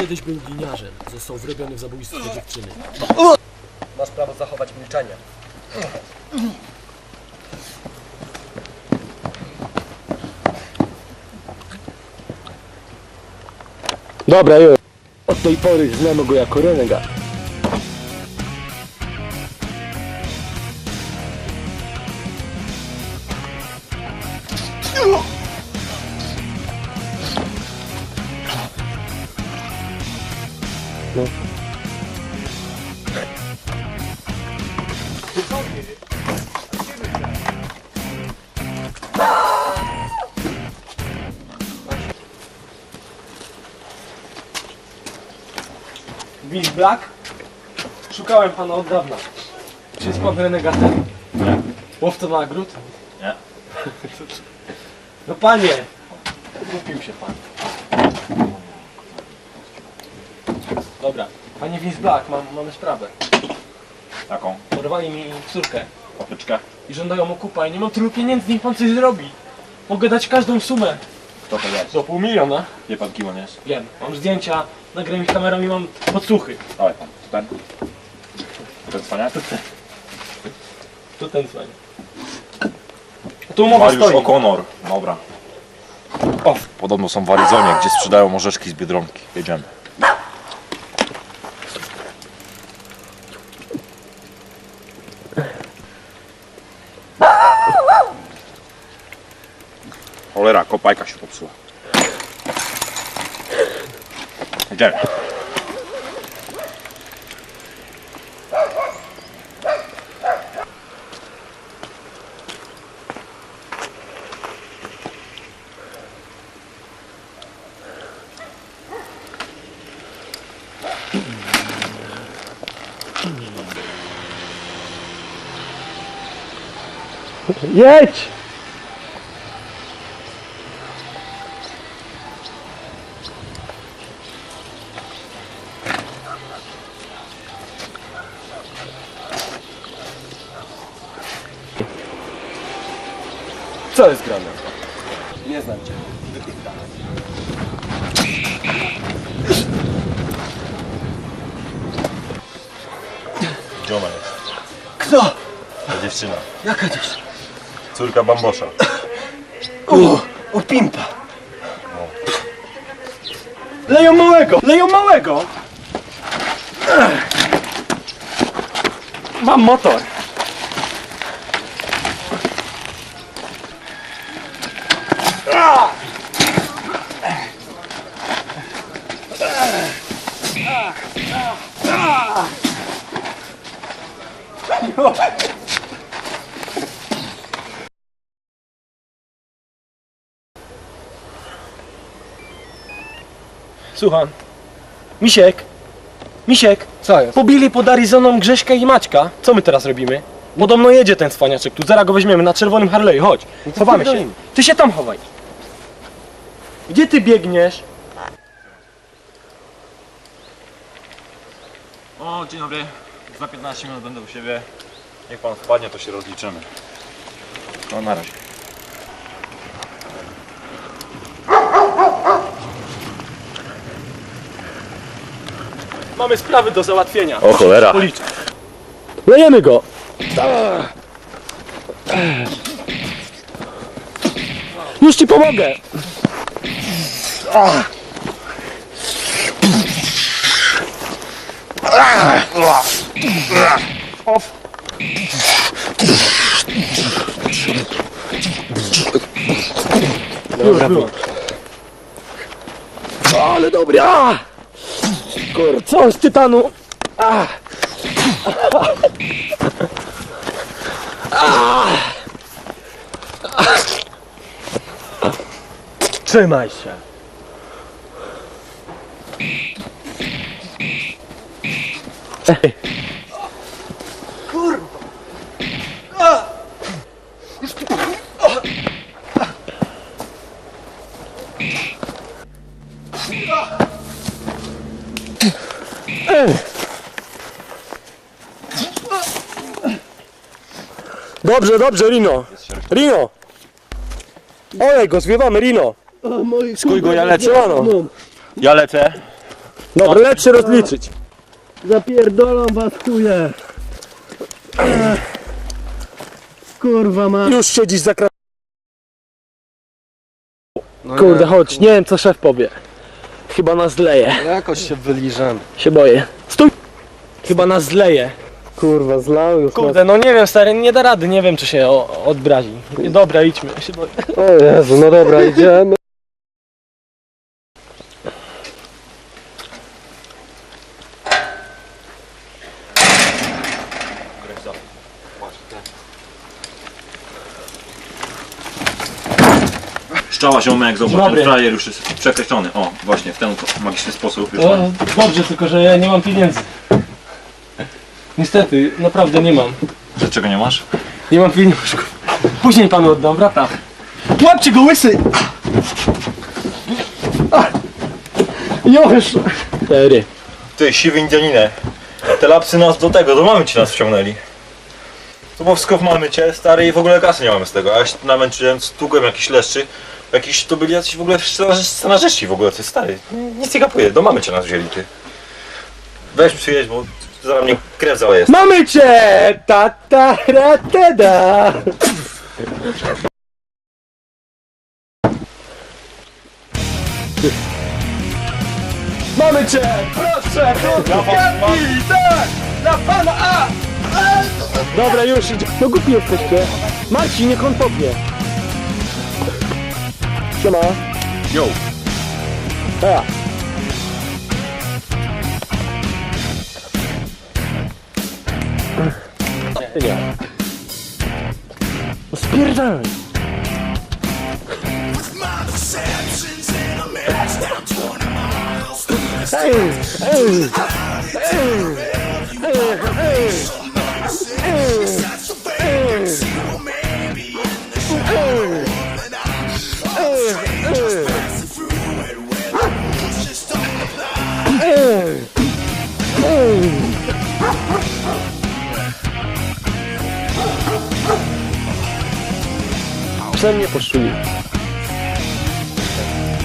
Kiedyś był gliniarzem. Został wrobiony w zabójstwo dziewczyny. Masz prawo zachować milczenie. Dobra, już. Od tej pory znamy go jako renegat. Vince Black? Szukałem pana od dawna. Czy jest pan renegatem? Nie. Łowca nagród? Nie. No panie! Kupił się pan. Dobra. Panie Vince Black, mam, mamy sprawę. Taką Porwali mi córkę popyczkę. i żądają okupa i nie mam tylu pieniędzy, niech pan coś zrobi. Mogę dać każdą sumę. Kto to jest? Do pół miliona. Wie pan kim on jest? Wiem, mam zdjęcia, nagram ich kamerą i mam podsłuchy. Dawaj pan. To ten? Ten cwaniak? To ten fajny. Tu umowa Mariusz stoi. O'Connor. Dobra. O, podobno są w Arizonie, gdzie sprzedają orzeszki z Biedronki. Jedziemy. Cholera, kopajka się popsuła. Jedziemy. Jedź! Co jest grane? Nie znam cię. Gdzie ona jest? Kto? Ta dziewczyna. Jaka dziewczyna? Córka Bambosza. O, o pimpa. Leją małego! Leją małego! Ech. Mam motor. Słucham. Misiek! Misiek! Co jest? Pobili pod Arizoną Grześka i Maćka. Co my teraz robimy? Podobno jedzie ten cwaniaczek tu, zaraz go weźmiemy na czerwonym Harley, chodź. Chowamy się. pierdolimy. Ty się tam chowaj. Gdzie ty biegniesz? O, dzień dobry. Za 15 minut będę u siebie. Niech pan wpadnie, to się rozliczymy. No na razie. Mamy sprawy do załatwienia. O cholera. Policzę. Lejemy go! Już ci pomogę! Dobra, było. Ale dobry! A! Kur, co z tytanu? A! Trzymaj się. Dobrze, dobrze, Rino. Rino. Olej go, zwiewamy, Rino. Skuj go, ja lecę. Ja lecę. Dobra, lecz się rozliczyć. Zapierdolam was chuje. Kurwa ma. Już siedzisz za kratą. No Kurde, chodź, nie wiem co szef powie. Chyba nas zleje. Jakoś się wyliżem. Się boję. Stój! Chyba nas zleje. Kurwa, zlał już Kurde, no nie wiem stary, nie da rady, nie wiem czy się o, odbrazi. Dobra, idźmy. Ja się boję. nas. O Jezu, no dobra, idziemy. Szczała ziomek, zobacz, Dobry. ten frajer już jest przekreślony. O, właśnie w ten magiczny sposób już O, mam. dobrze, tylko że ja nie mam pieniędzy. Niestety, naprawdę nie mam. Dlaczego nie masz? Nie mam pieniążków. Później panu oddam, wrata. Łapcie go łysy! Ach. Już! Cztery. Ty, siwy Indianinę. Te lapsy nas do tego, do mamy ci nas wciągnęli. To bo w mamy cię, stary, i w ogóle kasy nie mamy z tego. A ja się namęczyłem, stługłem jakiś leszczy. Jakiś to byli jacyś w ogóle scenarzyści w ogóle, ty stary. Nic nie kapuje, do mamy cię nas wzięli, ty. Weź przyjedź, bo zaraz mnie krew zała jest. Mamy cię! Ta ta ra te, da. Mamy cię! Proszę! Kwiatki! Tak! Dla pana A! A! Dobra, już idzie. No głupi jesteście. Marcin, niech on powie. Siema. Yo. A. Ty nie. No Spierdalaj. Ej, ej, Psem nie poszczuli.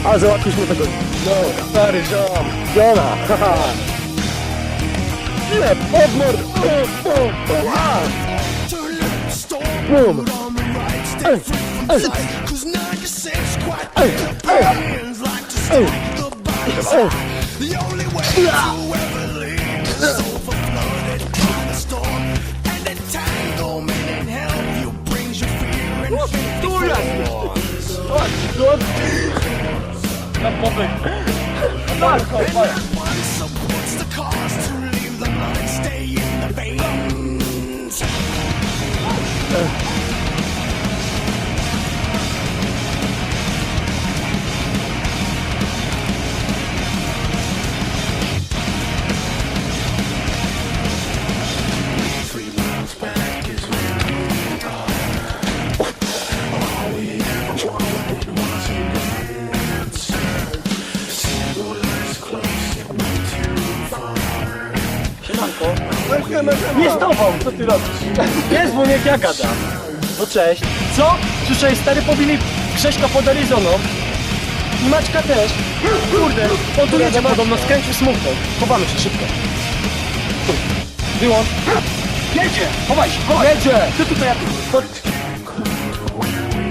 A załatwiliśmy tego. No, stary ziom. Ziona, haha. Nie, pod mord. O, o, o, a. Bum. Ej, ej. Ej, ej. Ej, ej. popyt. Marko, patrz. Nie z tobą! Co ty robisz? Nie dzwoń jak ja gadam. No cześć. Co? Słyszałeś, stary pobili Grześka pod Arizoną. I Maćka też. Kurde, on tu jedzie podobno, skręcił smutno. Chowamy się szybko. Wyłącz. Jedzie! Chowaj się, chowaj! Jedzie! Ty tutaj jak... Chodź.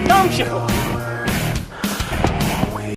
Tam się chowaj.